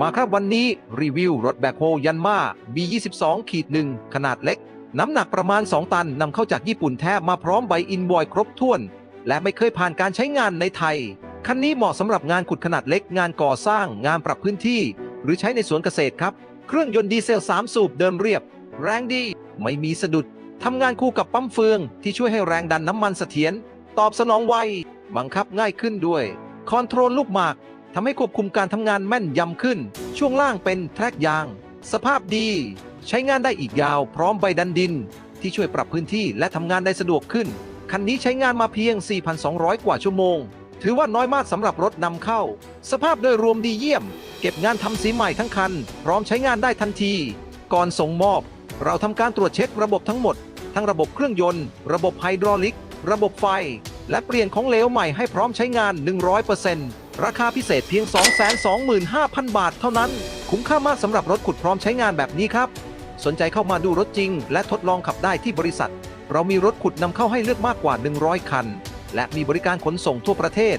มาครับวันนี้รีวิวรถแบคโฮยันมา B22 ขีดหนึ่งขนาดเล็ก น้ำหนักประมาณ 2 ตันนำเข้าจากญี่ปุ่นแท้มาพร้อมใบอินวอยครบถ้วน และไม่เคยผ่านการใช้งานในไทย คันนี้เหมาะสำหรับงานขุดขนาดเล็กงานก่อสร้างงานปรับพื้นที่ หรือใช้ในสวนเกษตรครับ เครื่องยนต์ดีเซล 3 สูบเดินเรียบ แรงดี ไม่มีสะดุดทำงานคู่กับปั๊มเฟือง ที่ช่วยให้แรงดันน้ำมันเสถียรตอบสนองไวบังคับง่ายขึ้นด้วยคอนโทรลลูกหมาก ทำให้ควบคุมการทำงานแม่นยำขึ้น ช่วงล่างเป็นแทร็กยาง สภาพดี ใช้งานได้อีกยาวพร้อมใบดันดิน ที่ช่วยปรับพื้นที่และทำงานได้สะดวกขึ้น คันนี้ใช้งานมาเพียง 4,200 กว่าชั่วโมง ถือว่าน้อยมากสำหรับรถนำเข้า สภาพโดยรวมดีเยี่ยม เก็บงานทำสีใหม่ทั้งคัน พร้อมใช้งานได้ทันที ก่อนส่งมอบ เราทำการตรวจเช็คระบบทั้งหมด ทั้งระบบเครื่องยนต์ ระบบไฮดรอลิก ระบบไฟ และเปลี่ยนของเหลวใหม่ให้พร้อมใช้งาน 100% ราคาพิเศษเพียง 225,000 บาทเท่านั้น คุ้มค่ามากสำหรับรถขุดพร้อมใช้งานแบบนี้ครับ สนใจเข้ามาดูรถจริง และทดลองขับได้ที่บริษัท เรามีรถขุดนำเข้าให้เลือกมากกว่า 100 คัน และมีบริการขนส่งทั่วประเทศ